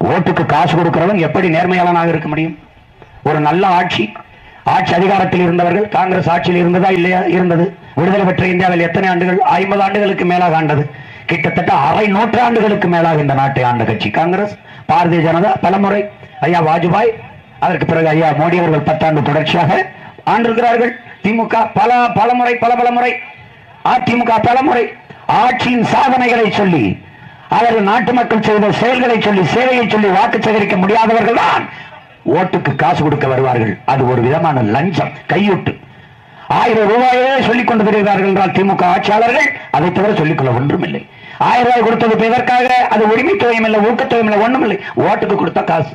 ஓட்டுக்கு காசு கொடுக்கிறவன் எப்படி நேர்மையாளனாக இருக்க முடியும்? ஒரு நல்ல ஆட்சி ஆட்சி அதிகாரத்தில் இருந்தவர்கள் காங்கிரஸ் ஆட்சியில் இருந்ததா இல்லையா? இருந்தது. விடுதலை பெற்ற இந்தியாவில் எத்தனை ஆண்டுகள்? ஐம்பது ஆண்டுகளுக்கு மேலாக ஆண்டது. கிட்டத்தட்ட அரை நூற்றாண்டுகளுக்கு மேலாக இந்த நாட்டை ஆண்ட கட்சி. காங்கிரஸ் பாரதிய ஜனதா பலமுறை ஐயா வாஜ்பாய் அதற்கு பிறகு ஐயா மோடி அவர்கள் பத்தாண்டு தொடர்ச்சியாக ஆண்டிருக்கிறார்கள். திமுக பல பலமுறை பல பல முறை அதிமுக பலமுறை ஆட்சியின் சாதனைகளை சொல்லி அவர்கள் நாட்டு மக்கள் செய்த செயல்களை சொல்லி சேவையை சொல்லி வாக்கு சேகரிக்க முடியாதவர்கள் தான். ஓட்டுக்கு காசு கொடுக்க வருவார்கள். அது ஒரு விதமான லஞ்சம் கையூட்டு. ஆயிரம் ரூபாயே சொல்லிக் கொண்டு வருகிறார்கள் என்றால் திமுக ஆட்சியாளர்கள் அதை தவிர சொல்லிக்கொள்ள ஒன்றுமில்லை. ஆயிரம் ரூபாய் கொடுத்தது எதற்காக? அது உரிமைத்தொகையும் இல்லை ஊக்கத்தொகையும் இல்லை ஒன்றும் இல்லை. ஓட்டுக்கு கொடுத்த காசு.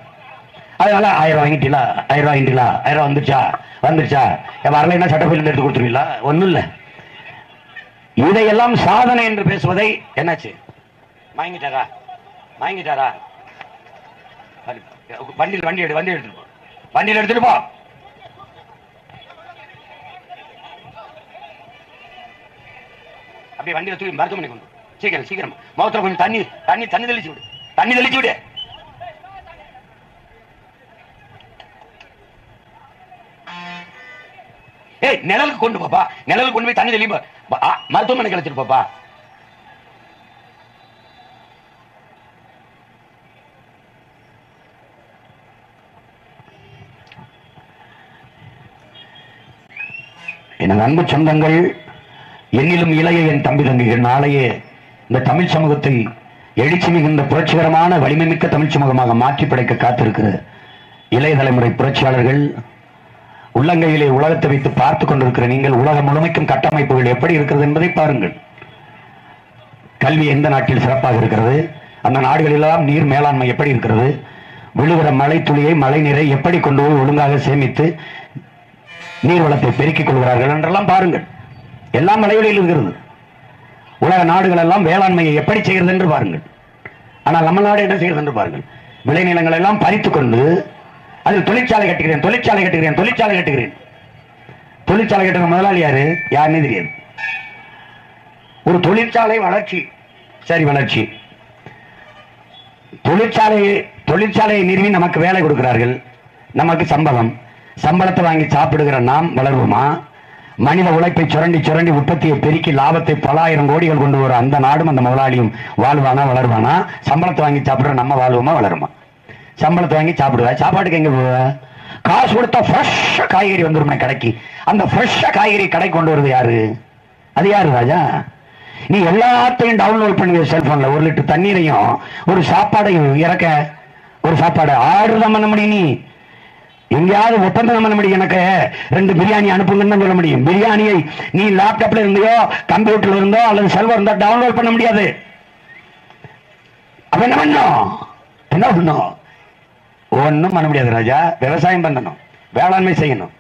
அதனால ஆயிரம் ரூபாய் வாங்கிட்டீங்களா ஆயிரம் ரூபாய் வாங்கிட்டீங்களா ஆயிரம் ரூபாய் வந்துருச்சா? வந்துருச்சா? என் வரலைன்னா சட்டப்பயில் எடுத்து கொடுத்துருவீங்களா? ஒண்ணும் இல்லை. இதையெல்லாம் சாதனை என்று பேசுவதை என்னாச்சு? வாங்கிட்டாரா வாங்கிட்டாரா வண்டியில் வண்டி எடு வண்டி எடுத்துட்டு போ. வண்டியில் எடுத்துட்டு போ. அப்படியே வண்டியில தூக்கி மருத்துவமனை கொண்டு சீக்கிரம் சீக்கிரம். முகத்துல கொஞ்சம் தண்ணி தண்ணி தண்ணி தெளிச்சு விடு. தண்ணி தெளிச்சு விடு. ஏய் நிழலுக்கு கொண்டு போப்பா. நிழலுக்கு கொண்டு போய் தண்ணி தெளிப்பா. மருத்துவமனைக்கு அழைச்சிட்டு எனது அன்பு சொந்தங்கள் என்னிலும் இளைய என் தம்பி தங்கிகள் நாளையே இந்த தமிழ் சமூகத்தை எழுச்சி மிகுந்த புரட்சிகரமான வலிமை மிக்க தமிழ் சமூகமாக மாற்றி படைக்க காத்திருக்கிற இளைய தலைமுறை புரட்சியாளர்கள் உள்ளங்கையிலே உலகத்தை வைத்து பார்த்து கொண்டிருக்கிற நீங்கள் உலகம் முழுமைக்கும் கட்டமைப்புகள் எப்படி இருக்கிறது என்பதை பாருங்கள். கல்வி எந்த நாட்டில் சிறப்பாக இருக்கிறது? அந்த நாடுகளெல்லாம் நீர் மேலாண்மை எப்படி இருக்கிறது? விழுகிற மழை துளியை மழை நீரை எப்படி கொண்டு போய் ஒழுங்காக சேமித்து நீர்வளத்தை பெருக்கிக் கொள்கிறார்கள் என்றெல்லாம் பாருங்கள். எல்லாம் மலைகளில் இருக்கிறது. உலக நாடுகள் எல்லாம் வேளாண்மையை எப்படி செய்கிறது என்று பாருங்கள். ஆனால் நம்ம நாடு என்ன செய்கிறது என்று பாருங்கள். விளைநிலங்களை எல்லாம் பறித்துக் கொண்டு அதில் தொழிற்சாலை கட்டுகிறேன் தொழிற்சாலை கட்டுகிறேன் தொழிற்சாலை கட்டுகிறேன். தொழிற்சாலை கட்டுற முதலாளி யாரு? யாருன்னு தெரியாது. ஒரு தொழிற்சாலை வளர்ச்சி. சரி வளர்ச்சி. தொழிற்சாலையை தொழிற்சாலையை நிறுவி நமக்கு வேலை கொடுக்கிறார்கள். நமக்கு சம்பளம். சம்பளத்தை வாங்கி சாப்பிடுகிற நாம் வளருவோமா? மனித உழைப்பை சுரண்டி சுரண்டி உற்பத்தியை பெருக்கி லாபத்தை பல ஆயிரம் கோடிகள் கொண்டு வர அந்த நாடும் அந்த முதலாளியும் வாழ்வானா வளருவானா? சம்பளத்தை வாங்கி சாப்பிடுற நம்ம வாழ்வோமா வளருமா? சம்பளத்தை வாங்கி சாப்பிடுவா? சாப்பாட்டுக்கு எங்க போவ? காசு கொடுத்தா ஃப்ரெஷ்ஷாக காய்கறி வந்துருமே கடைக்கு. அந்த ஃப்ரெஷ்ஷாக காய்கறி கடை கொண்டு வருது யாரு? அது யாரு ராஜா? நீ எல்லாத்தையும் டவுன்லோட் பண்ணுவ செல்போன்ல ஒரு லிட்டர் தண்ணீரையும் ஒரு சாப்பாடையும் இறக்க. ஒரு சாப்பாடு ஆர்டர் தான் பண்ண முடியும் நீ. எங்கேயாவது ஒப்பந்தம் பண்ண முடியும் எனக்கு? ரெண்டு பிரியாணி அனுப்புங்கன்னு தான் சொல்ல முடியும். பிரியாணியை நீ லேப்டாப்ல இருந்தோ கம்ப்யூட்டர்ல இருந்தோ அல்லது செல்வர் இருந்தோ டவுன்லோட் பண்ண முடியாது. அப்ப என்ன பண்ணும் என்ன பண்ணும் ஒன்றும் பண்ண முடியாது ராஜா. விவசாயம் பண்ணணும். வேளாண்மை செய்யணும்.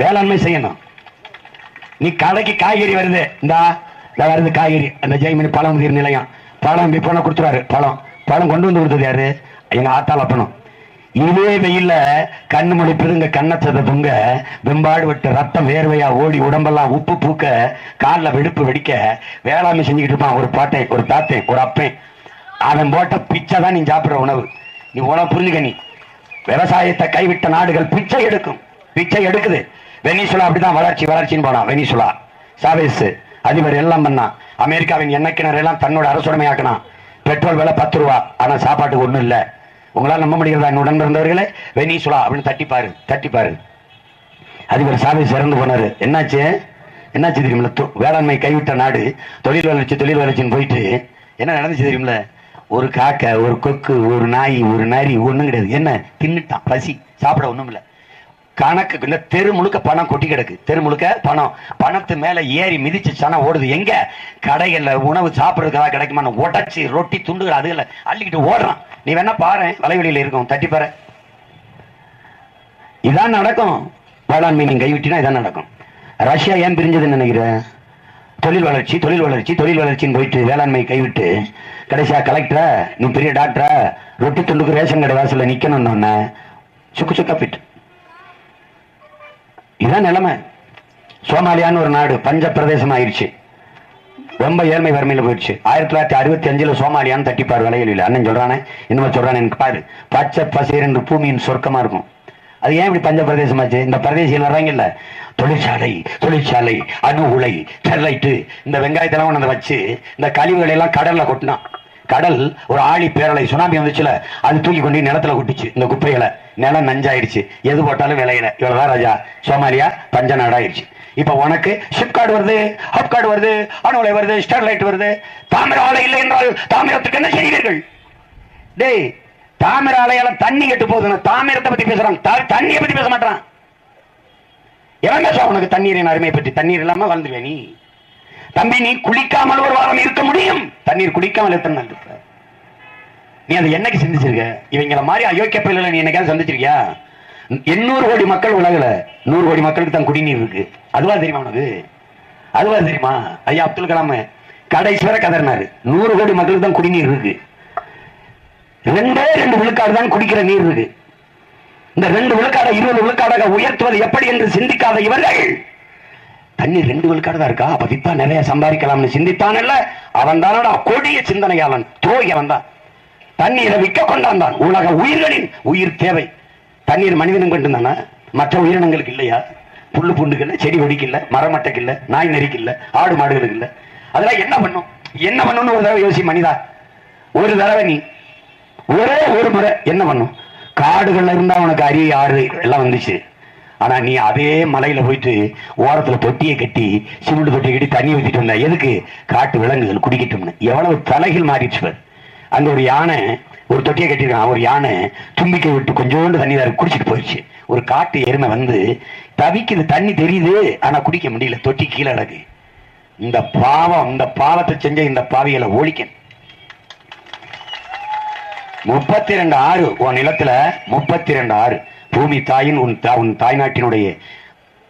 வேளாண்மை செய்யணும். நீ கடைக்கு காய்கறி வருது. இந்தா இந்த வருது காய்கறி. அந்த ஜெய்மணி பழம் நிலையம். பழம் விற்பனை கொடுத்துருவாரு. பழம். பழம் கொண்டு வந்து கொடுத்தது யாரு? எங்க ஆத்தால் அப்பனும். இதே வெயில்ல கண்ணு முடிப்பதுங்க கண்ணச்சதை தொங்க வெம்பாடு விட்டு ரத்தம் வேர்வையா ஓடி உடம்பெல்லாம் உப்பு பூக்க காலில் வெடிப்பு வெடிக்க வேளாண்மை செஞ்சுக்கிட்டு இருப்பான் ஒரு பாட்டை ஒரு தாத்தேன் ஒரு அப்பேன் அவன் போட்ட பிச்சை தான் நீ சாப்பிட்ற உணவு. நீ உணவு புரிஞ்சுக்க நீ. விவசாயத்தை கைவிட்ட நாடுகள் பிச்சை எடுக்கும். பிச்சை எடுக்குது. வெனிசுலா அப்படிதான் வளர்ச்சி வளர்ச்சின்னு போனான் வெனிசுலா. சாவேஸ் அதிபர் எல்லாம் பண்ணான். அமெரிக்காவின் எண்ணெய் கிணறு எல்லாம் தன்னோட அரசுடைமையாக்கினான். பெட்ரோல் விலை பத்து ரூபா ஆனால் சாப்பாட்டுக்கு ஒன்றும் இல்லை. உங்களால் நம்ப முடிகிறதா? உடன் பிறந்தவர்களே வெனிசுலா அப்படின்னு தட்டிப்பாரு தட்டிப்பாரு அதிபர் சாமி சிறந்து போனாரு. என்னாச்சு? என்னாச்சு தெரியுமில்ல? வேளாண்மை கைவிட்ட நாடு தொழில் வளர்ச்சி தொழில் வளர்ச்சின்னு போயிட்டு என்ன நடந்துச்சு தெரியுமில்ல? ஒரு காக்கை ஒரு கொக்கு ஒரு நாய் ஒரு நரி ஒன்றும் கிடையாது. என்ன? தின்னுட்டான் பசி. சாப்பிட ஒன்றும் இல்லை கணக்கு இந்த தெரு முழுக்க பணம் கொட்டி கிடக்கு. தெரு முழுக்க பணம். பணத்து மேல ஏறி மிதிச்சு சனம் ஓடுது. எங்க? கடைகள்ல உணவு சாப்பிடுறதுக்காக கிடைக்குமான உடச்சி ரொட்டி துண்டுகள் அதுல அள்ளிக்கிட்டு ஓடுறான். நீ வேணா பாரு வலைவெளியில இருக்கும். தட்டி பாரு. இதான் நடக்கும். வேளாண்மை நீங்க கைவிட்டினா இதான் நடக்கும். ரஷ்யா ஏன் பிரிஞ்சதுன்னு நினைக்கிற? தொழில் வளர்ச்சி தொழில் வளர்ச்சி தொழில் வளர்ச்சின்னு போயிட்டு வேளாண்மை கைவிட்டு கடைசியா கலெக்டரா நீ பெரிய டாக்டரா ரொட்டி துண்டுக்கு ரேஷன் கடை வாசல்ல நிக்கணும்னு சுக்கு சுக்கா போயிட்டு. இதான் நிலைமை. சோமாலியான்னு ஒரு நாடு பஞ்ச பிரதேசம் ஆயிடுச்சு ரொம்ப ஏழ்மை வறுமையில் போயிடுச்சு ஆயிரத்தி தொள்ளாயிரத்தி அறுபத்தி அஞ்சில் சோமாலியான்னு தட்டிப்பார் விலையில் அண்ணன் சொல்கிறானே இன்னும் சொல்றானே எனக்கு பாரு. பச்சை பசேர் என்று பூமியின் சொர்க்கமாக இருக்கும். அது ஏன் இப்படி பஞ்ச பிரதேசமாச்சு இந்த பிரதேசியில் வர்றாங்கல்ல. தொழிற்சாலை தொழிற்சாலை அணு உலை ஸ்டெர்லைட்டு இந்த வெங்காயத்தெல்லாம் கொண்டு வச்சு இந்த கழிவுகளை எல்லாம் கடலில் கொட்டினான். கடல் ஒரு ஆழி பேரலை சுனாமி வந்துச்சுல அது தூக்கி கொண்டு நிலத்துல குட்டிச்சு இந்த குப்பைகளை. நிலம் நஞ்சாயிடுச்சு. எது போட்டாலும் விளையில. இவ்வளவுதான் ராஜா. சோமாலியா பஞ்ச நாடாயிருச்சு இப்ப உனக்கு ஷிப்கார்டு வருது ஹப்கார்டு வருது அணு உலை வருது ஸ்டெர்லைட் வருது. தாமிர ஆலை இல்லை என்றால் தாமிரத்துக்கு என்ன செய்வீர்கள்? டேய் தாமிர ஆலையால தண்ணி கெட்டு போகுதுன்னு தாமிரத்தை பத்தி பேசுறான். தண்ணியை பத்தி பேச மாட்டான். எவன் பேசுவா உனக்கு தண்ணீரின் அருமையை பற்றி. தண்ணீர் இல்லாம வாழ்ந்துருவே நீ. தம்பி நீ குளிக்காமல் ஒரு வாரம் இருக்க முடியும். தண்ணீர் குடிக்காமல் எத்தனை நாள் இருப்ப? நீ அதை என்னைக்கு சிந்திச்சிருக்க? இவங்கள மாதிரி அயோக்கிய பயில நீ என்னைக்காவது சந்திச்சிருக்கியா? எண்ணூறு கோடி மக்கள் உலகல நூறு கோடி மக்களுக்கு தான் குடிநீர் இருக்கு. அதுவா தெரியுமா உனக்கு? அதுவா தெரியுமா? ஐயா அப்துல் கலாம் கடைசி வரை கதறினாரு. நூறு கோடி மக்களுக்கு தான் குடிநீர் இருக்கு. ரெண்டே ரெண்டு விழுக்காடு தான் குடிக்கிற நீர் இருக்கு. இந்த ரெண்டு விழுக்காடை இருபது விழுக்காடாக உயர்த்துவது எப்படி என்று சிந்திக்காத இவர்கள் தண்ணீர் ரெண்டு விழுக்காடு தான் இருக்கா பதிப்பா நிறைய சம்பாதிக்கலாம்னு சிந்தித்தானல்ல அவன் தானடா கொடிய சிந்தனையாளன் துரோகி அவன் தான். தண்ணீரை விற்க கொண்டாந்தான் உலக உயிர்களின் உயிர் தேவை. தண்ணீர் மனிதனும் கொண்டு தானே மற்ற உயிரினங்களுக்கு இல்லையா? புல்லு புண்டுக்கு இல்லை செடி கொடிக்கு இல்லை மரமட்டைக்கு இல்லை நாய் நெறிக்கு இல்லை ஆடு மாடுகளுக்கு இல்ல அதெல்லாம் என்ன பண்ணும்? என்ன பண்ணும்னு ஒரு தடவை யோசி மனிதா. ஒரு தடவை நீ ஒரே ஒரு முறை என்ன பண்ணும்? காடுகள்ல இருந்தா உனக்கு அரி ஆறு எல்லாம் வந்துச்சு. ஆனா நீ அதே மலையில போயிட்டு ஓரத்துல தொட்டியை கட்டி சிமெண்ட் தொட்டியை கட்டி தண்ணி ஊத்திட்டு வந்த எதுக்கு? காட்டு விலங்குகள் குடிக்கட்டும்னு. எவ்வளவு தலைகள் மாறிடுச்சு அந்த ஒரு யானை ஒரு தொட்டியை கட்டிருக்கான் ஒரு யானை தும்பிக்கை விட்டு கொஞ்சோண்டு தண்ணி தான் குடிச்சிட்டு போயிடுச்சு ஒரு காட்டு எருமை வந்து தவிக்குது தண்ணி தெரியுது ஆனா குடிக்க முடியல. தொட்டி கீழே அடகு இந்த பாவம் இந்த பாவத்தை செஞ்ச இந்த பாவிகளை ஒழிக்கணும். முப்பத்தி ரெண்டு ஆறு. உன் நிலத்துல முப்பத்தி ரெண்டு ஆறு. பூமி தாயின் உன் தா- உன் தாய்நாட்டினுடைய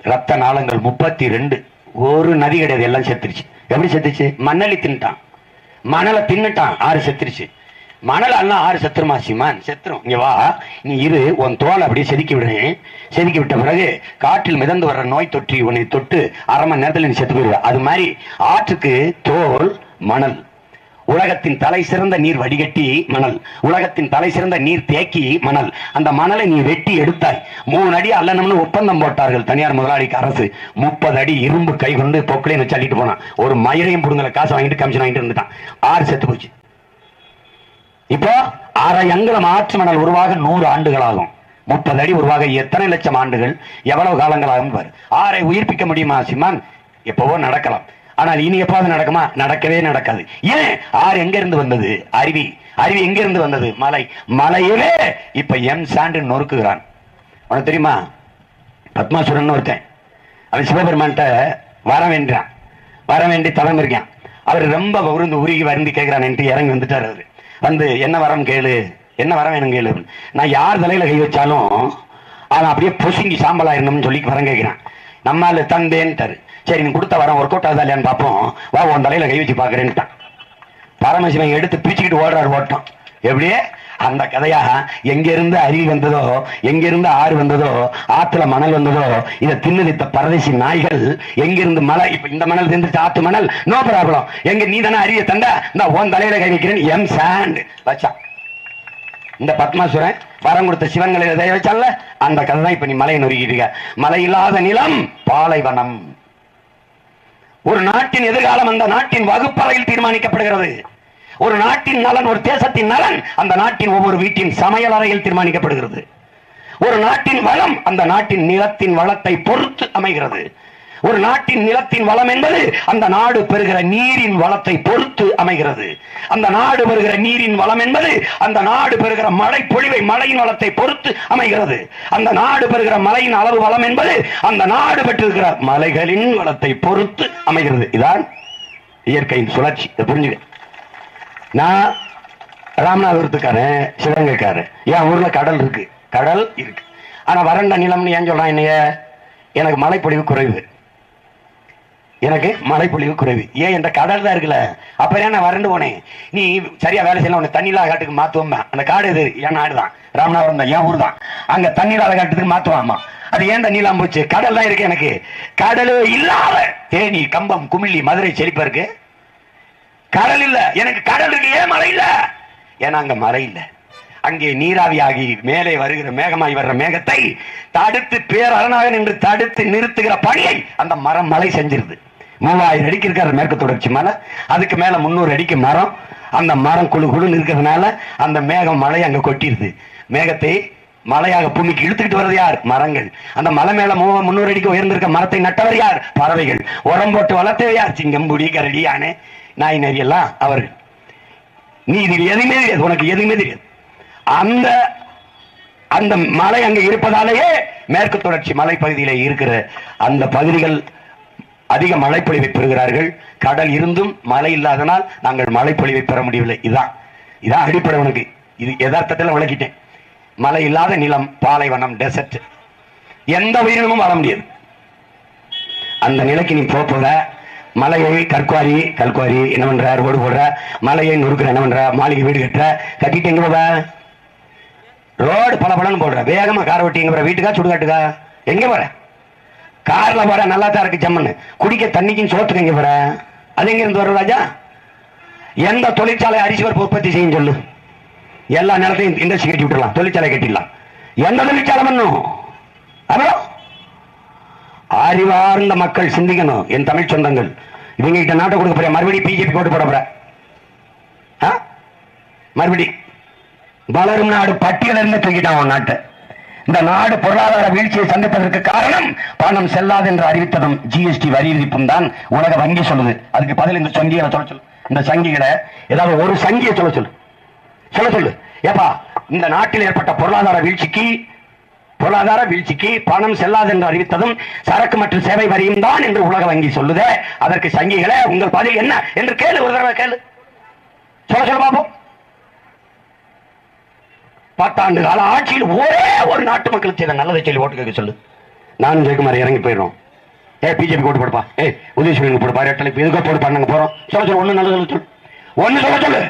ரத்த நாளங்கள் முப்பத்தி ரெண்டு ஒரு நதி கிடையாது எல்லாம் செத்துருச்சு. எப்படி செத்துச்சு மணலி தின்னுட்டான் மணலை தின்னுட்டான் ஆறு செத்துருச்சு. மணல் எல்லாம் ஆறு செத்துருமா சிமான்? செத்துரும். இங்க வா நீ இரு உன் தோலை அப்படியே செதுக்கி விடுறேன் செதுக்கி விட்ட பிறகு காற்றில் மிதந்து வர்ற நோய் தொற்றி உன்னை தொட்டு அரை மணி நேரத்தில் நீ செத்து போயிடுவ. அது மாதிரி ஆற்றுக்கு தோல் மணல். உலகத்தின் தலை சிறந்த நீர் வடிகட்டி மணல். உலகத்தின் தலை சிறந்த நீர் தேக்கி மணல். அந்த மணலை நீ வெட்டி எடுத்தாய். மூணு அடி அல்லனம்னு ஒப்பந்தம் போட்டார்கள் தனியார் முதலாளிக்கு அரசு. முப்பது அடி இரும்பு கை கொண்டு பொக்கலையும் வச்சு அள்ளிட்டு போனான். ஒரு மயிரையும் புடுங்கல காசு வாங்கிட்டு கமிஷன் வாங்கிட்டு இருந்துட்டான் ஆறு செத்து போச்சு. இப்போ அரை அங்குலம் ஆற்று மணல் உருவாக நூறு ஆண்டுகள் ஆகும். முப்பது அடி உருவாக எத்தனை லட்சம் ஆண்டுகள்? எவ்வளவு காலங்கள் ஆகும் பாரு. ஆறை உயிர்ப்பிக்க முடியுமா சிமான் எப்பவோ நடக்கலாம். ஆனால் இனி எப்பாவது நடக்குமா? நடக்கவே நடக்காது. ஏன்? ஆறு எங்க இருந்து வந்தது? அருவி. அருவி எங்க இருந்து வந்தது? மலை. மலையவே இப்ப எம் சாண்டு நொறுக்குகிறான். உனக்கு தெரியுமா? பத்மாசுரன் ஒருத்தன். அவன் சிவபெருமான்கிட்ட வர வேண்டான் வர வேண்டி தலைமை இருக்கான் அவர் ரொம்ப உருந்து உருகி வருந்தி கேட்கிறான். இறங்கி வந்துட்டார் அவரு. வந்து என்ன வரம் கேளு? என்ன வர வேணும் கேளு? நான் யார் தலையில கை வச்சாலும் அவன் அப்படியே பொசுங்கி சாம்பலாயிரணும்னு சொல்லி வரம் கேட்கிறான். நம்மால தந்தேன்ட்டாரு. சரி நீ கொடுத்த வரம் ஒர்க் அவுட் ஆகுதா இல்லையான்னு பார்ப்போம். வா உன் தலையில கை வச்சு பார்க்குறேன்ட்டான். பரமசிவன் எடுத்து பிச்சுக்கிட்டு ஓடுறாரு ஓட்டம். எப்படியே? அந்த கதையா? எங்க இருந்து அருவி வந்ததோ எங்கிருந்து ஆறு வந்ததோ ஆத்துல மணல் வந்ததோ இதை தின்னுதித்த பரதேசி நாய்கள் எங்கிருந்து மலை? இப்ப இந்த மணல் தின்னுச்சு ஆத்து மணல். நோ ப்ராப்ளம் எங்க நீ தானே அரிய தந்த? இந்த உன் தலையில கை வைக்கிறேன். எம் சாண்ட் வச்சா. இந்த பத்மாசுரன் வரம் கொடுத்த சிவங்களை இதை வச்சால அந்த கதை தான் இப்ப நீ மலையை நொறுக்கிட்டு இருக்க. மலை இல்லாத நிலம் பாலைவனம். ஒரு நாட்டின் எதிர்காலம் அந்த நாட்டின் வகுப்பறையில் தீர்மானிக்கப்படுகிறது. ஒரு நாட்டின் நலன் ஒரு தேசத்தின் நலன் அந்த நாட்டின் ஒவ்வொரு வீட்டின் சமையல் அறையில் தீர்மானிக்கப்படுகிறது. ஒரு நாட்டின் வளம் அந்த நாட்டின் நிலத்தின் வளத்தை பொறுத்து அமைகிறது. ஒரு நாட்டின் நிலத்தின் வளம் என்பது அந்த நாடு பெறுகிற நீரின் வளத்தை பொறுத்து அமைகிறது. அந்த நாடு பெறுகிற நீரின் வளம் என்பது அந்த நாடு பெறுகிற மழை பொழிவை மழையின் வளத்தை பொறுத்து அமைகிறது. அந்த நாடு பெறுகிற மழையின் அளவு வளம் என்பது அந்த நாடு பெற்றிருக்கிற மலைகளின் வளத்தை பொறுத்து அமைகிறது. இதான் இயற்கையின் சுழற்சி. இதை புரிஞ்சுக்க. நான் ராமநாதபுரத்துக்காரன் சிவகங்கைக்காரன். என் ஊர்ல கடல் இருக்கு. கடல் இருக்கு. ஆனா வறண்ட நிலம்னு ஏன் சொல்றான் என்னைய? எனக்கு மழைப்பொழிவு குறைவு. எனக்கு மழைப்பொழிவு குறைவு. ஏன் என்ற கடல் தான் இருக்குல்ல. அப்ப நான் வறண்டு போனேன். நீ சரியா வேலை செய்யலாம் உன்னை தண்ணி இல்லாத காட்டுக்கு மாத்துவோம் அந்த காடு இது என் நாடு தான். ராமநாதபுரம் தான் என் ஊர் தான். அங்க தண்ணி இல்லாத காட்டுக்கு மாத்துவாமா அது ஏன் தண்ணி போச்சு? கடல் தான் இருக்கு எனக்கு. கடலு இல்லாத தேனி கம்பம் குமிழி மதுரை செழிப்பா இருக்கு. கடல் இல்ல. எனக்கு கடல் இருக்கு. ஏன் மழை இல்ல? ஏன்னா அங்க மழை இல்ல. அங்கே நீராவியாகி மேலே வருகிற மேகமாய் வர்ற மேகத்தை தடுத்து பேரரணாக நின்று தடுத்து நிறுத்துகிற பணியை அந்த மரம் மழை செஞ்சிருது. மூவாயிரம் அடிக்கு இருக்கிற மேற்கு தொடர்ச்சி மலை. அதுக்கு மேல முன்னூறு அடிக்கு மரம். அந்த மரம் குழு குழுன்னு இருக்கிறதுனால அந்த மேகம் மழை அங்க கொட்டிடுது மேகத்தை மலையாக பூமிக்கு இழுத்துக்கிட்டு வர்றது யார்? மரங்கள். அந்த மலை மேல மூவ முன்னூறு அடிக்கு உயர்ந்திருக்க மரத்தை நட்டவர் யார்? பறவைகள். உரம் போட்டு வளர்த்தவர் யார்? சிங்கம்புடி கரடி யானை நாய் நரியெல்லாம் அவர்கள். நீ இது எதுவுமே தெரியாது. உனக்கு எதுவுமே தெரியாது. அந்த அந்த மலை அங்க இருப்பதாலேயே மேற்கு தொடர்ச்சி மலைப்பகுதியில இருக்கிற அந்த பகுதிகள் அதிக மழைப்பொழிவை பெறுகிறார்கள். கடல் இருந்தும் மழை இல்லாதனால் நாங்கள் மழைப்பொழிவை பெற முடியவில்லை. இதான் இதான் அடிப்படை உனக்கு. இது யதார்த்தத்தில் விளக்கிட்டேன். மழை இல்லாத நிலம் பாலைவனம் டெசர்ட் எந்த உயிரினமும் வாழ முடியாது. அந்த நிலைக்கு நீ போக மலையை கற்குவாரி கல்குவாரி என்ன பண்ற? ரோடு போடுற. மலையை நொறுக்குற என்ன பண்ற? மாளிகை வீடு கட்டுற. கட்டிட்டு எங்க போவ? ரோடு பல பலன்னு போடுற. வேகமா கார் ஓட்டி எங்க போற? வீட்டுக்கா சுடுகாட்டுக்கா? எங்க போற? கார்ல போற நல்லா தான் இருக்கு ஜம்மன்னு. குடிக்க தண்ணிக்குன்னு சோத்துக்கு எங்க போற? அது எங்க இருந்து வரும் ராஜா? எந்த தொழிற்சாலை அரிசி பருப்பு உற்பத்தி செய்யும் சொல்லு. எல்லா நிலத்தையும் இண்டஸ்ட்ரி கட்டி விட்டுலாம் தொழிற்சாலை கட்டிடலாம். எந்த தொழிற்சாலை பண்ணும் அப்புறம்? அறிவார்ந்த மக்கள் சிந்திக்கணும் என் தமிழ் சொந்தங்கள். இவங்க கிட்ட நாட்டை கொடுக்க போற மறுபடியும் பிஜேபி போட்டு போட போற ஆ? மறுபடி. வளரும் நாடு பட்டியலிருந்து தூக்கிட்டான் நாட்டை. இந்த நாடு பொருளாதார வீழ்ச்சியை சந்திப்பதற்கு காரணம் பணம் செல்லாது என்று அறிவித்ததும் ஜிஎஸ்டி வரி விதிப்பும் தான் உலக வங்கி சொல்லுது. அதுக்கு பதில் இந்த சங்கிகளை சொல்ல சொல்லு. இந்த சங்கிகளை ஏதாவது ஒரு சங்கியை சொல்ல சொல்லு. சொல்ல சொல்லு. ஏப்பா இந்த நாட்டில் ஏற்பட்ட பொருளாதார வீழ்ச்சிக்கு பொருளாதார வீழ்ச்சிக்கு பணம் செல்லாது என்று அறிவித்ததும் சரக்கு மற்றும் சேவை வரியும் தான் என்று உலக வங்கி சொல்லுதே. அதற்கு சங்கிகளை உங்கள் பதில் என்ன? என்று கேளு ஒரு தடவை கேளு. சொல்ல சொல்ல பாப்போம். பத்தாண்டு கால ஆட்சியில் ஒரே ஒரு நாட்டு மக்களுக்கு செய்த நல்லதை சொல்லி ஓட்டு கேட்க சொல்லு. நானும் ஜெயக்குமார் இறங்கி போயிடும் ஏ பிஜேபி போட்டு போடுப்பா. ஏ உதயசூரியன் போடுப்பா. ரெட்டலைப்பு எதுக்கோ போட்டு பண்ணாங்க போறோம். சொல்ல சொல்லு ஒண்ணு நல்லது சொல்லு. ஒண்ணு சொல்ல சொல்லு.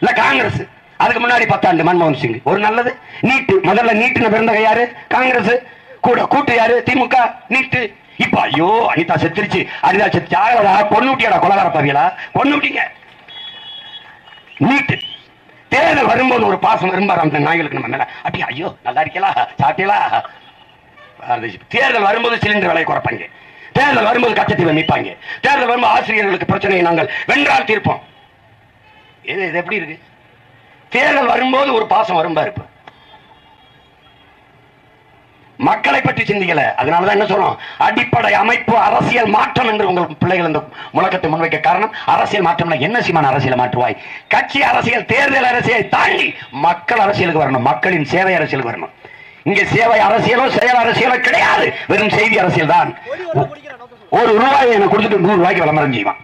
இல்ல காங்கிரஸ். அதுக்கு முன்னாடி பத்தாண்டு மன்மோகன் சிங். ஒரு நல்லது. நீட்டு. முதல்ல நீட்டுன்னு பிறந்தவங்க யாரு? காங்கிரஸ். கூட கூட்டு யாரு? திமுக. நீட்டு. இப்ப ஐயோ அனிதா செத்துருச்சு. அனிதா செத்து ஆகலடா பொண்ணு விட்டியாடா கொலகார பாவியலா பொண்ணு விட்டீங்க நீட்டு. தேர்தல் வரும்போது ஒரு பாசம் வரும்பார் அந்த நாய்களுக்கு நம்ம மேல. அப்படியே? ஐயோ நல்லா இருக்கலா சாப்பிட்டீங்களா? தேர்தல் வரும்போது சிலிண்டர் விலை குறைப்பாங்க. தேர்தல் வரும்போது கச்சத்தீவை மீட்பாங்க தேர்தல் வரும்போது ஆசிரியர்களுக்கு பிரச்சனையை நாங்கள் வென்றால் தீர்ப்போம். இது இது எப்படி இருக்கு? தேர்தல் வரும்போது ஒரு பாசம் வரும்பா இருப்பு மக்களை பற்றி சிந்திக்கல. அதனாலதான் என்ன சொல்றோம்? அடிப்படை அமைப்பு அரசியல் மாற்றம் என்று உங்கள் பிள்ளைகள் இந்த முழக்கத்தை முன்வைக்க காரணம் அரசியல் மாற்றம்னா என்ன சீமான அரசியல் மாற்றுவாய்? கட்சி அரசியல் தேர்தல் அரசியலை தாண்டி மக்கள் அரசியலுக்கு வரணும் மக்களின் சேவை அரசியலுக்கு வரணும். இங்க சேவை அரசியலோ செயல் அரசியலோ கிடையாது. வெறும் செய்தி அரசியல் தான். ஒரு ரூபாய் எனக்கு கொடுத்துட்டு நூறு ரூபாய்க்கு விளம்பரம் செய்வான்.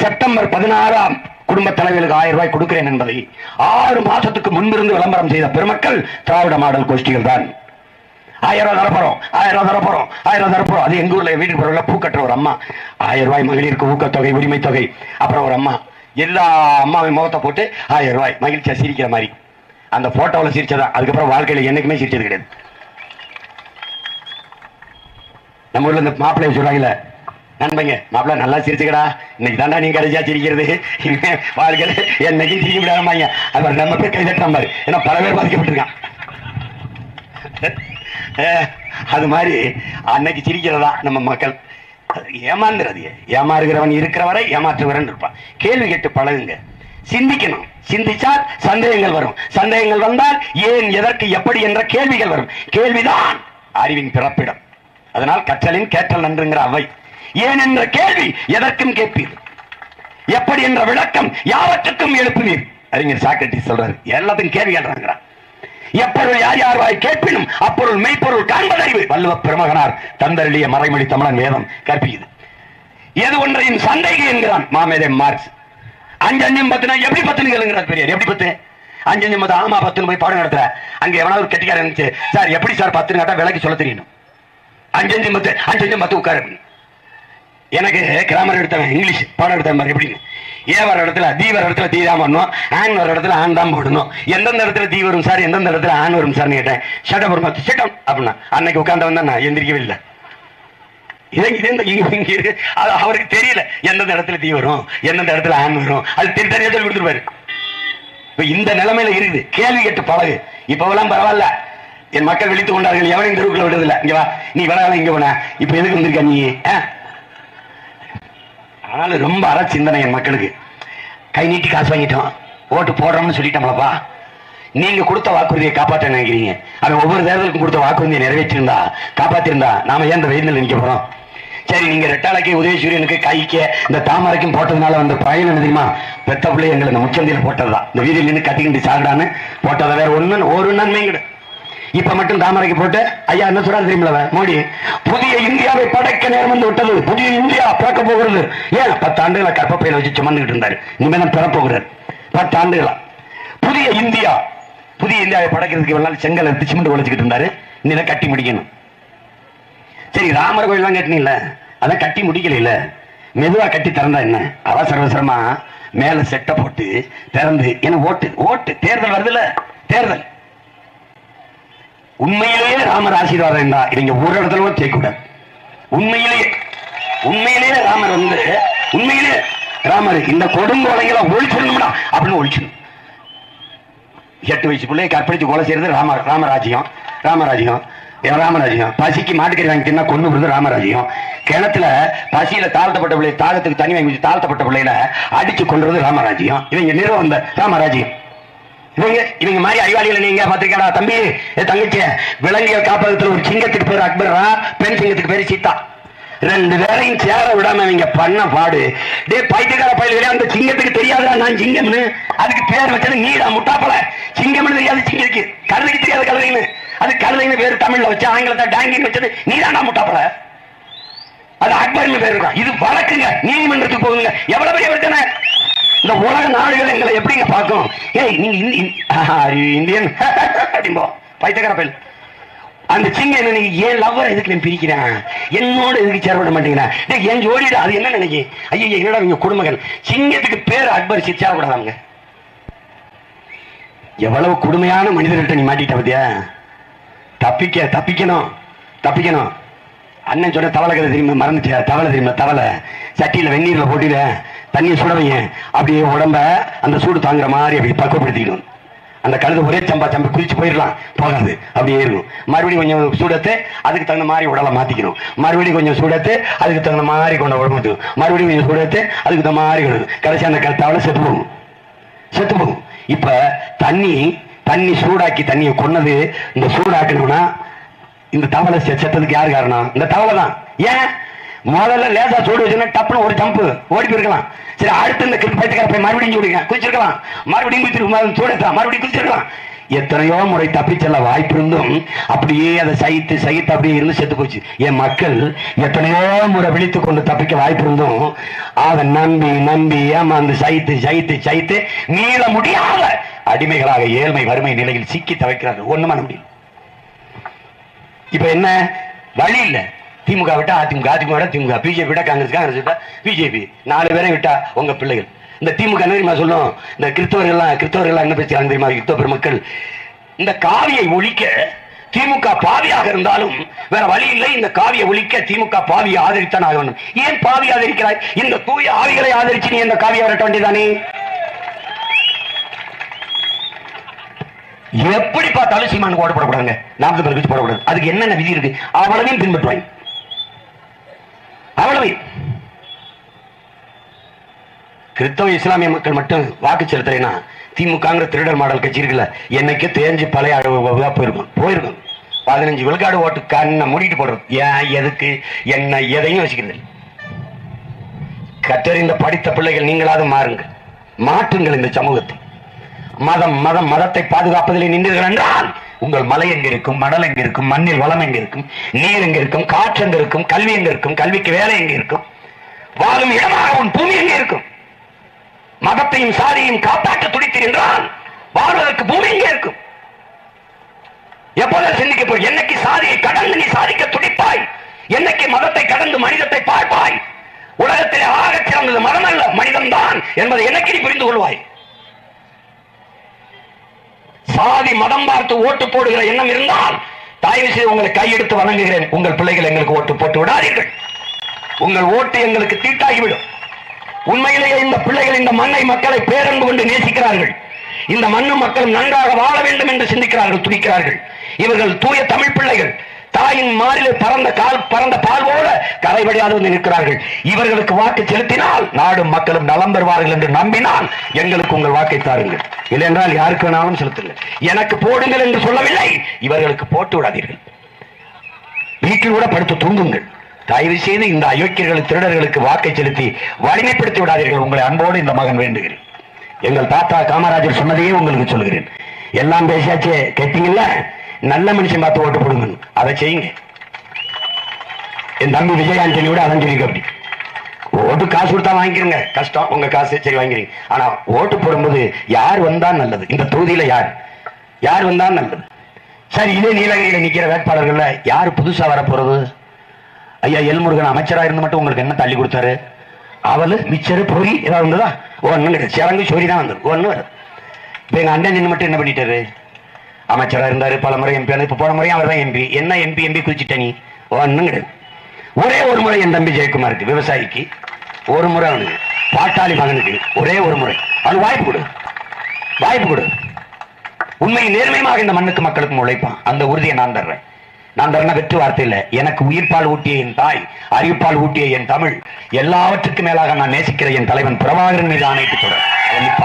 செப்டம்பர் பதினாறாம் குடும்ப தலைவர்களுக்கு ஆயிரம் ரூபாய் கொடுக்கிறேன் என்பதை ஆறு மாசத்துக்கு முன்பிருந்து விளம்பரம் செய்த பெருமக்கள் திராவிட மாடல் கோஷ்டிகள் தான் ஆயிரம் ரூபாய் தரப்போறோம் ஆயிரம் ரூபாய் தரப்போறோம் ஆயிரம் ரூபாய் தரப்போறோம் அது எங்க ஊர்ல வீட்டுக்கு போறவங்க பூ கட்டுற ஒரு அம்மா. ஆயிரம் ரூபாய் மகளிருக்கு ஊக்கத்தொகை உரிமை தொகை. அப்புறம் ஒரு அம்மா. எல்லா அம்மாவையும் முகத்தை போட்டு ஆயிரம் ரூபாய் மகிழ்ச்சியா சிரிக்கிற மாதிரி. அந்த போட்டோவில் சிரிச்சதா? அதுக்கப்புறம் வாழ்க்கையில என்னைக்குமே சிரிச்சது கிடையாது. நம்ம ஊர்ல இந்த மாப்பிள்ளை சொல்றாங்கல்ல நண்பங்க மாப்பிள்ள நல்லா சிரிச்சுக்கடா. இன்னைக்கு தாண்டா நீங்க கடைசியா சிரிக்கிறது? வாழ்க்கையில் வாழ்க்கையில என்னைக்கும் சிரிக்க விடாமாங்க அது நம்ம பேர் கை தட்டாம ஏன்னா பல பேர் பாதிக்கப்பட்டிருக்கான். அஹ், அது மாதிரி அன்னைக்கு சிரிக்கிறதா நம்ம மக்கள். ஏமாந்துறது ஏமாறுகிறவன் இருக்கிற வரை ஏமாற்றுகிறவன் இருப்பான். கேள்வி கேட்டு பழகுங்க. சிந்திக்கணும். சிந்திச்சால் சந்தேகங்கள் வரும். சந்தேகங்கள் வந்தால் ஏன் எதற்கு எப்படி என்ற கேள்விகள் வரும். கேள்விதான் அறிவின் பிறப்பிடம். அதனால் கற்றலின் கேட்டல் நன்றுங்கிற அவை. ஏன் என்ற கேள்வி எதற்கும் கேட்பீர். எப்படி என்ற விளக்கம் யாவற்றுக்கும் எழுப்புவீர். அறிஞர் சாக்ரட்டிஸ் சொல்றாரு. எல்லாத்துக்கும் கேள்வி கேட்றாங்கிறார் எப்பொருள் யார் யார் வாய் கேட்பினும் அப்பொருள் மெய்ப்பொருள் காண்பதறிவு. வல்லுவ பெருமகனார் தந்தருளிய மறைமொழி தமிழன் வேதம் கற்பிக்குது. எது ஒன்றையும் சந்தேகம் என்கிறான் மாமேதே மார்க்ஸ். அஞ்சு அஞ்சு பத்துனா எப்படி பத்துன்னு கேளுங்கிறார் பெரியார். எப்படி பத்து? அஞ்சு அஞ்சு பத்து ஆமா பத்துன்னு போய் பாடம் நடத்துற. அங்க எவனாவது ஒரு இருந்துச்சு சார் எப்படி சார் பத்துன்னு கேட்டா விலைக்கு சொல்ல தெரியணும். அஞ்சு அஞ்சு பத்து அஞ்சு அஞ்சு பத்து உட்காரு எனக்கு கிராமர் எடுத்தவன் இங்கிலீஷ் பாடம் எடுத்தவன் மாதிரி எப்படின்னு. ஏ வர இடத்துல தீ வர இடத்துல தீ தான் பண்ணணும் ஆண் வர இடத்துல ஆண் தான் போடணும். எந்தெந்த இடத்துல தீ வரும் சார்? எந்தெந்த இடத்துல ஆண் வரும் சார்னு கேட்டேன். ஷட்டம் வரும் ஷட்டம் அப்படின்னா. அன்னைக்கு உட்கார்ந்தவன் தான் நான் எந்திரிக்கவே இல்லை. இங்க இருக்கு அவருக்கு தெரியல. எந்தெந்த இடத்துல தீ வரும்? எந்தெந்த இடத்துல ஆண் வரும்? அது தெரி தனியா சொல்லி கொடுத்துருப்பாரு. இப்ப இந்த நிலைமையில இருக்குது. கேள்வி கேட்டு பழகு. இப்பவெல்லாம் பரவாயில்ல. என் மக்கள் விழித்து கொண்டார்கள். எவனையும் தெருவுக்குள்ள விடுறதில்ல. இங்க வா. நீ விளையாட இங்க போன. இப்ப எதுக்கு வந்திருக்க நீ? ஆ? ரொம்ப அற சிந்தனை என் மக்களுக்கு. கை நீட்டி காசு வாங்கிட்டோம். ஓட்டு போடுறோம்னு சொல்லிட்டோம்லப்பா. நீங்க கொடுத்த வாக்குறுதியை காப்பாற்ற நினைக்கிறீங்க. அவன் ஒவ்வொரு தேர்தலுக்கும் கொடுத்த வாக்குறுதியை நிறைவேற்றிருந்தா காப்பாத்திருந்தா நாம ஏன் இந்த வெயிலில் நினைக்க போறோம்? சரி நீங்க ரெட்டாளைக்கு உதயசூரியனுக்கு கைக்கு இந்த தாமரைக்கும் போட்டதுனால வந்த பயன் என்ன தெரியுமா? பெத்த பிள்ளை எங்களை இந்த முச்சந்தியில் போட்டதுதான். இந்த வீதியில் நின்று கட்டிக்கிட்டு சாகுடான்னு போட்டதை வேற ஒண்ணு ஒரு நன்மை கிடையாது. இப்ப மட்டும் தாமரைக்கு போட்டு ஐயா என்ன சொல்றாரு தெரியுமில மோடி புதிய இந்தியாவை படைக்க நேரம் வந்து விட்டது. புதிய இந்தியா பிறக்க போகிறது. ஏன்? பத்து ஆண்டுகள கற்பப்பையில வச்சு சுமந்துகிட்டு இருந்தாரு. இனிமே பிறப்போகிறார் பத்து ஆண்டுகளா. புதிய இந்தியா புதிய இந்தியாவை படைக்கிறதுக்கு இவ்வளவு நாள் செங்கல் எடுத்து சிமெண்ட் உழைச்சிக்கிட்டு இருந்தாரு. இன்னும் கட்டி முடிக்கணும். சரி ராமர் கோயில் தான் கட்டினீங்கள அதான் கட்டி முடிக்கல மெதுவா கட்டி திறந்தா என்ன? அவசர அவசரமா மேல செட்டை போட்டு திறந்து ஏன்னா ஓட்டு ஓட்டு தேர்தல் வருதுல்ல? தேர்தல். உண்மையிலேயே ராமர் ஆசீர்வாதம் இருந்தா இவங்க ஒரு இடத்துல கேட்கக்கூடாது. உண்மையிலேயே உண்மையிலேயே ராமர் வந்து உண்மையிலே ராமர் இந்த கொடுங்கோலைகளை ஒழிச்சிடணும்னா அப்படின்னு ஒழிச்சிடும். எட்டு வயசு பிள்ளையை கற்பழிச்சு கொலை செய்யறது ராம ராமராஜ்யம் ராமராஜ்யம் ராமராஜ்யம்? பசிக்கு மாட்டுக்கறி வாங்கி தின்னா கொண்டு விடுறது ராமராஜ்யம். கிணத்துல பசியில தாழ்த்தப்பட்ட பிள்ளை தாகத்துக்கு தண்ணி வாங்கி தாழ்த்தப்பட்ட பிள்ளையில அடிச்சு கொண்டுறது ராமராஜ்யம். இவங்க நிறுவ வந்த ராமராஜ்யம். இவங்க இவங்க மாதிரி அறிவாளிகளை நீங்க பாத்திருக்கா தம்பி தங்கச்சி விலங்கியல் காப்பகத்துல ஒரு சிங்கத்துக்கு பேர் அக்பரா பெண் சிங்கத்துக்கு பேரு சீதா. ரெண்டு பேரையும் சேர விடாம இவங்க பண்ண பாடு. டே பைத்தியக்கார பயில்களே அந்த சிங்கத்துக்கு தெரியாதுடா நான் சிங்கம்னு. அதுக்கு பேர் வச்சது நீடா முட்டாப்பல. சிங்கம்னு தெரியாது சிங்கத்துக்கு. கழுதைக்கு தெரியாது கழுதைன்னு அது கழுதைன்னு பேரு தமிழ்ல வச்சு ஆங்கிலத்தை டேங்கின்னு வச்சது நீதானா முட்டாப்பல. அது அக்பர்னு பேர் இது வழக்குங்க. நீதிமன்றத்துக்கு போகுங்க எவ்வளவு பெரிய பிரச்சனை? இந்த உலக நாடுகள் எங்களை எப்படிங்க பார்க்கும்? ஏய் நீங்க இந்தியன். அப்படிம்போ. பைத்தியக்கார பயில் அந்த சிங்க என்ன நீங்க ஏன் லவ்வர் எதுக்கு நான் பிரிக்கிறேன் என்னோட எதுக்கு சேரப்பட மாட்டேங்கிறேன் டேய், என் ஜோடிடா அது என்ன நினைக்கி? ஐயோ என்னடா இவங்க குடும்பங்கள்? சிங்கத்துக்கு பேர் அக்பர் சேர அவங்க. எவ்வளவு கொடுமையான மனிதர்கிட்ட நீ மாட்டிட்ட பத்தியா? தப்பிக்க தப்பிக்கணும். தப்பிக்கணும். அண்ணன் சொன்ன தவளை கதை தெரியுமா? மறந்துட்டியா? தவளை தெரியுமா? தவளை. சட்டியில வெந்நீர்ல போட்டில தண்ணியை சுட வைங்க அப்படியே உடம்ப அந்த சூடு தாங்குற மாதிரி அப்படி பக்குவப்படுத்திக்கணும். அந்த கழுது ஒரே சம்பா சம்பா குதிச்சு போயிடலாம். போகாது. அப்படியே இருக்கும் மறுபடியும் கொஞ்சம் சூடத்து அதுக்கு தகுந்த மாதிரி உடலை மாற்றிக்கணும் மறுபடியும் கொஞ்சம் சூடத்து அதுக்கு தகுந்த மாதிரி கொண்ட உடம்பு மறுபடியும் கொஞ்சம் சூடத்து அதுக்கு தகுந்த மாதிரி கொண்டு கடைசி அந்த க- செத்து போகும். செத்து போகும். இப்போ தண்ணி தண்ணி சூடாக்கி தண்ணியை கொன்னது இந்த சூடாக்கணும்னா இந்த தவளை செ- செத்ததுக்கு யார் காரணம்? இந்த தவளை தான் ஏன்? முதல்ல லேசா சூடு வச்சுன்னா டப்புன்னு ஒரு ஜம்ப் ஓடி போயிருக்கலாம். சரி அடுத்து இந்த பைத்துக்கார போய் மறுபடியும் சூடுங்க குதிச்சிருக்கலாம். மறுபடியும் குதிச்சிருக்கலாம் சூடத்தான் மறுபடியும் குதிச்சிருக்கலாம். எத்தனையோ முறை தப்பிச்செல்ல வாய்ப்பு இருந்தும் அப்படியே அதை சகித்து சகித்து அப்படியே இருந்து செத்து போச்சு. என் மக்கள் எத்தனையோ முறை விழித்து கொண்டு தப்பிக்க வாய்ப்பு இருந்தும் அதை நம்பி நம்பி ஏமாந்து சகித்து சகித்து சகித்து மீள முடியாத அடிமைகளாக ஏழ்மை வறுமை நிலையில் சிக்கி தவிக்கிறார்கள். ஒண்ணும் பண்ண முடியும் இப்ப என்ன? வழி இல்ல. திமுக விட்டா அதிமுக அதிமுக விட திமுக பிஜேபி விட காங்கிரஸ் காங்கிரஸ் விட்டா பிஜேபி. நாலு பேரை விட்டா உங்க பிள்ளைகள். இந்த திமுக என்ன தெரியுமா சொல்லும்? இந்த கிறிஸ்தவர்கள்லாம் கிறிஸ்தவர்கள்லாம் என்ன பேசுறாங்க தெரியுமா? கிறிஸ்தவ பெருமக்கள். இந்த காவியை ஒழிக்க திமுக பாவியாக இருந்தாலும் வேற வழி இல்லை. இந்த காவியை ஒழிக்க திமுக பாவியை ஆதரித்தான் ஆக வேண்டும். ஏன் பாவி ஆதரிக்கிறாய்? இந்த தூய ஆவிகளை ஆதரிச்சு நீ இந்த காவியை வரட்ட வேண்டியதானே எப்படி பார்த்தாலும் சீமானுக்கு ஓடப்படக்கூடாங்க போடக்கூடாதுங்க நாற்பது வச்சு போடக்கூடாது. அதுக்கு என்னென்ன விதி இருக்கு? அவ்வளவையும் பின்பற்றுவாங்க அவ்வளவையும் கிறிஸ்தவ இஸ்லாமிய மக்கள் மட்டும் வாக்கு செலுத்துறேன்னா திமுகங்கிற திருடர் மாடல் கட்சி இருக்குல்ல என்னைக்கு தேஞ்சு பழைய அழுவா போயிருக்கும். போயிருக்கும். பதினஞ்சு விழுக்காடு ஓட்டு கண்ணை மூடிட்டு போடுறது. ஏன் எதுக்கு என்ன எதையும் யோசிக்கிறது கற்றறிந்த படித்த பிள்ளைகள் நீங்களாவது மாறுங்கள் மாற்றுங்கள் இந்த சமூகத்தை. மதம் மதம் மதத்தை பாதுகாப்பதில் நின்றீர்கள் என்றால் உங்கள் மலை எங்க இருக்கும் மணல் எங்க இருக்கும் மண்ணில் வளம் எங்க இருக்கும் நீர் எங்க இருக்கும் காற்று எங்க இருக்கும் கல்வி எங்க இருக்கும் கல்விக்கு வேலை எங்க இருக்கும் வாழும் இடமாக உன் பூமி எங்க இருக்கும்? மதத்தையும் சாதியையும் காப்பாற்ற துடித்தீர் என்றால் வாழ்வதற்கு பூமி எங்க இருக்கும். எப்போதும் சிந்திக்க போய் என்னைக்கு சாதியை கடந்து நீ சாதிக்க துடிப்பாய்? என்னைக்கு மதத்தை கடந்து மனிதத்தை பார்ப்பாய்? உலகத்திலே ஆக சிறந்தது மதம் அல்ல மனிதன்தான் என்பதை என்னைக்கு நீ புரிந்து கொள்வாய்? சாதி மதம் பார்த்து ஓட்டு போடுகிற எண்ணம் இருந்தால் தயவு செய்து உங்களை கையெடுத்து வணங்குகிறேன். உங்கள் பிள்ளைகள் எங்களுக்கு ஓட்டு போட்டு விடாதீர்கள். உங்கள் ஓட்டு எங்களுக்கு தீட்டாகிவிடும். உண்மையிலேயே இந்த பிள்ளைகள் இந்த மண்ணை மக்களை பேரன்பு கொண்டு நேசிக்கிறார்கள். இந்த மண்ணும் மக்களும் நன்றாக வாழ வேண்டும் என்று சிந்திக்கிறார்கள் துடிக்கிறார்கள். இவர்கள் தூய தமிழ் பிள்ளைகள். தாயின் மாறிலே பறந்த கால் பறந்த பால் போல கரைபடியாது வந்து நிற்கிறார்கள். இவர்களுக்கு வாக்கு செலுத்தினால் நாடும் மக்களும் நலம் பெறுவார்கள் என்று நம்பினால் எங்களுக்கு உங்கள் வாக்கை தாருங்கள். இல்லையென்றால் யாருக்கு வேணாலும் செலுத்துங்கள். எனக்கு போடுங்கள் என்று சொல்லவில்லை இவர்களுக்கு போட்டு விடாதீர்கள். வீட்டில் கூட படுத்து தூங்குங்கள். தயவு செய்து இந்த அயோக்கியர்கள் திருடர்களுக்கு வாக்கை செலுத்தி வலிமைப்படுத்தி விடாதீர்கள். உங்களை அன்போடு இந்த மகன் வேண்டுகிறேன். எங்கள் தாத்தா காமராஜர் சொன்னதையே உங்களுக்கு சொல்லுகிறேன். எல்லாம் பேசியாச்சே கேட்டீங்கல்ல? நல்ல மனுஷன் பார்த்து ஓட்டு போடுங்க அதை செய்யுங்க. என் தம்பி விஜய் ஆண்டனியோட அதான் அப்படி. ஓட்டு காசு கொடுத்தா வாங்கிக்கிறங்க. கஷ்டம். உங்க காசு சரி வாங்கிறீங்க ஆனா ஓட்டு போடும்போது யார் வந்தா நல்லது? இந்த தொகுதியில யார்? யார் வந்தா நல்லது? சரி இதே நீலகிரியில நிக்கிற வேட்பாளர்கள்ல யார் புதுசா வர போறது? ஐயா எல்முருகன் அமைச்சரா இருந்து மட்டும் உங்களுக்கு என்ன தள்ளி கொடுத்தாரு? அவளு மிச்சரு பொறி ஏதாவது வந்ததா ஒன்னு கிடையாது. சிறங்கு சொறி தான் வந்தது. ஒண்ணு வருது. இப்போ எங்கள் அண்ணன் நின்று மட்டும் என்ன பண்ணிட்டாரு? அமைச்சராக இருந்தார் பல முறை எம்பி இப்போ போன முறையும் அவர் தான் எம்பி என்ன எம்பி எம்பி குதிச்சுட்ட நீ? கிடையாது ஒரே ஒரு முறை என் தம்பி ஜெயக்குமாருக்கு விவசாயிக்கு. ஒரு முறை அவனுக்கு. பாட்டாளி மகனுக்கு. ஒரே ஒரு முறை. அவனுக்கு வாய்ப்பு கொடு. வாய்ப்பு கொடு. உண்மை நேர்மையமாக இந்த மண்ணுக்கு மக்களுக்கும் உழைப்பான். அந்த உறுதியை நான் தர்றேன். நான் தரேன் வெற்று வார்த்தை இல்லை. எனக்கு உயிர்ப்பால் ஊட்டிய என் தாய் அறிவிப்பால் ஊட்டிய என் தமிழ் எல்லாவற்றுக்கும் மேலாக நான் நேசிக்கிற என் தலைவன் பிரபாகரன் மீது ஆணையிட்டு தொடர்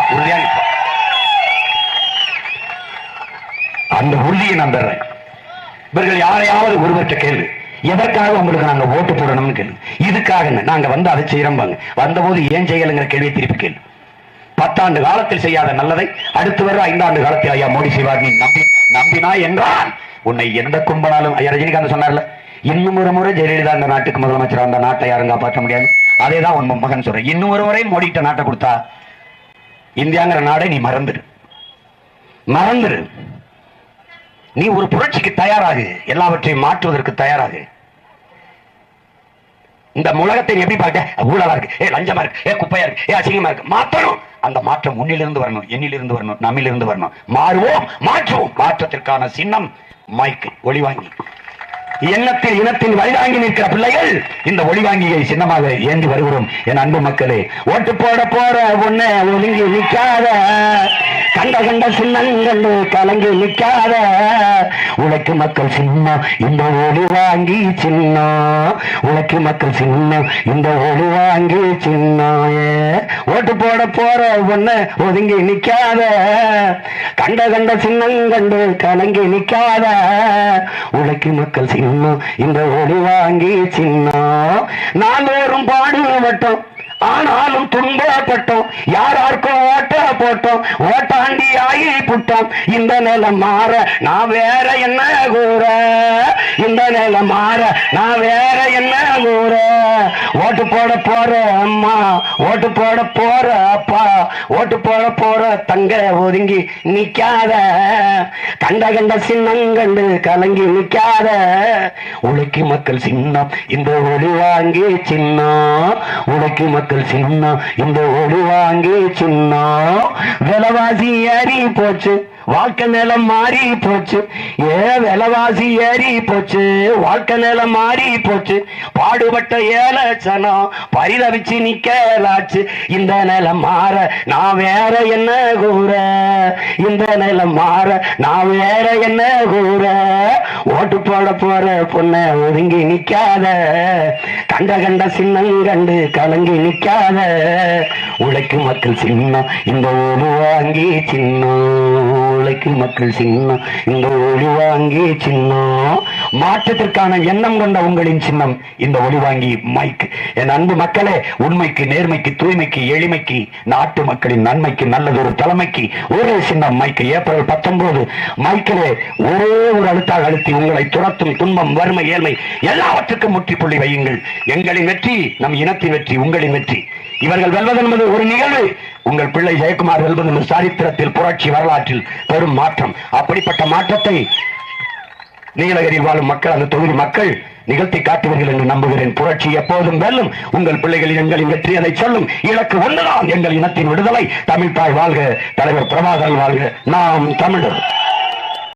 உறுதியாக நிற்பான் அந்த உறுதியை நான் தர்றேன் இவர்கள் யாரையாவது ஒருவர்கிட்ட கேள்வி எதற்காக உங்களுக்கு நாங்க ஓட்டு போடணும்னு கேள்வி இதுக்காக என்ன? நாங்க வந்து அதை செய்யறோம்பாங்க வந்தபோது ஏன் செய்யலைங்கிற கேள்வியை திருப்பி கேள்வி பத்தாண்டு காலத்தில் செய்யாத நல்லதை அடுத்து வர ஐந்தாண்டு காலத்தில் ஐயா மோடி செய்வார். நீ நம்பி நம்பினா என்றால் உன்னை எந்த கும்பனாலும் ஐயா ரஜினிகாந்த் சொன்னார்ல இன்னும் ஒரு முறை ஜெயலலிதா அந்த நாட்டுக்கு முதலமைச்சர் அந்த நாட்டை யாரும் காப்பாற்ற முடியாது. அதே தான் உன் மகன் சொல்றேன். இன்னும் ஒரு முறை மோடி கிட்ட நாட்டை கொடுத்தா இந்தியாங்கிற நாடை நீ மறந்துடு. மறந்துடு. நீ ஒரு புரட்சிக்கு தயாராகு. எல்லாவற்றையும் மாற்றுவதற்கு தயாராகு. இந்த உலகத்தை எப்படி பார்க்க? ஊழலா இருக்கு. ஏ லஞ்சமா இருக்கு. ஏ குப்பையா இருக்கு. ஏ அசிங்கமா இருக்கு. மாத்தணும். அந்த மாற்றம் உன்னிலிருந்து வரணும் என்னிலிருந்து வரணும் நம்மிலிருந்து வரணும். மாறுவோம் மாற்றுவோம். மாற்றத்திற்கான சின்னம் மைக்கு ஒளிவாங்கி. எண்ணத்தில் இனத்தில் வழிதாங்கி நிற்கிற பிள்ளைகள் இந்த ஒளிவாங்கியை சின்னமாக ஏந்தி வருகிறோம். என் அன்பு மக்களே ஓட்டு போட போற ஒண்ணு ஒழுங்கி நிற்காத கண்ட கண்ட சின்னங்கண்டு கலங்கி நிற்காத. உழைக்கு மக்கள் சின்னம் இந்த ஒளி வாங்கி சின்னம். உழைக்கு மக்கள் சின்னம் இந்த ஒளி வாங்கி சின்னம். ஏ. ஓட்டு போட போற ஒண்ணு ஒதுங்கி நிற்காத. கண்ட கண்ட சின்னங்கண்டு கலங்கி நிற்காத. உழைக்கு மக்கள் சின்னம் இந்த ஒளி வாங்கி சின்னம். நாள்தோறும் பாடுபட்டோம். ஆனாலும் துன்பப்பட்டோம். யாராருக்கும் ஓட்ட போட்டோம். ஓட்டாண்டி ஆகி புட்டோம். இந்த நிலை மாற நான் வேற என்ன கூற? இந்த நிலை மாற நான் வேற என்ன கூற? ஓட்டு போட போற அம்மா ஓட்டு போட போற அப்பா ஓட்டு போட போற தங்க ஒதுங்கி நிக்காத. கண்ட கண்ட சின்னங்கண்டு கலங்கி நிக்காத. உழைக்கு மக்கள் சின்னம் இந்த ஒளி வாங்கி சின்னம். உழைக்கு மக்கள் சின்னம். இந்த ஒளி வாங்கி சின்னம். விலவாசி ஏறி போச்சு. வாழ்க்கை நிலம் மாறி போச்சு. ஏ விலைவாசி ஏறி போச்சு. வாழ்க்கை நிலம் மாறி போச்சு. பாடுபட்ட ஏலச்சனம் பரிதவிச்சு நிக்கலாச்சு. இந்த நிலம் மாற நான் வேற என்ன கூற? இந்த நிலம் மாற நான் வேற என்ன கூற? ஓட்டு போட போற பொண்ண ஒதுங்கி நிக்காத. கண்ட கண்ட சின்னம் கண்டு கலங்கி நிக்காத. உழைக்கும் மக்கள் சின்னம் இந்த ஒளி வாங்கி சின்னம் உழைக்கும் மக்கள் சின்னம். இந்த ஒளி வாங்கி சின்னம். மாற்றத்திற்கான எண்ணம் கொண்ட உங்களின் சின்னம். இந்த ஒளி வாங்கி மைக் என் அன்பு மக்களே உண்மைக்கு நேர்மைக்கு தூய்மைக்கு எளிமைக்கு நாட்டு மக்களின் நன்மைக்கு நல்லதொரு தலைமைக்கு ஒரே சின்னம் மைக்கு ஏப்ரல் பத்தொன்பது மைக்கிலே ஒரே ஒரு அழுத்தாக அழுத்தி உங்களை துரத்தும் துன்பம் வறுமை ஏழ்மை எல்லாவற்றுக்கும் முற்றுப்புள்ளி வையுங்கள். எங்களின் வெற்றி நம் இனத்தின் வெற்றி உங்களின் வெற்றி. இவர்கள் வெல்வது என்பது ஒரு நிகழ்வு. உங்கள் பிள்ளை ஜெயக்குமார் செல்வது சரித்திரத்தில் புரட்சி வரலாற்றில் பெரும் மாற்றம். அப்படிப்பட்ட மாற்றத்தை நீலகிரியில் வாழும் மக்கள் அந்த தொகுதி மக்கள் நிகழ்த்தி காட்டுவீர்கள் என்று நம்புகிறேன். புரட்சி எப்போதும் வெல்லும். உங்கள் பிள்ளைகள் எங்களின் வெற்றி அதை சொல்லும். இலக்கு ஒன்றுதான். எங்கள் இனத்தின் விடுதலை. தமிழ் தாய் வாழ்க. தலைவர் பிரபாகரன் வாழ்க. நாம் தமிழர்.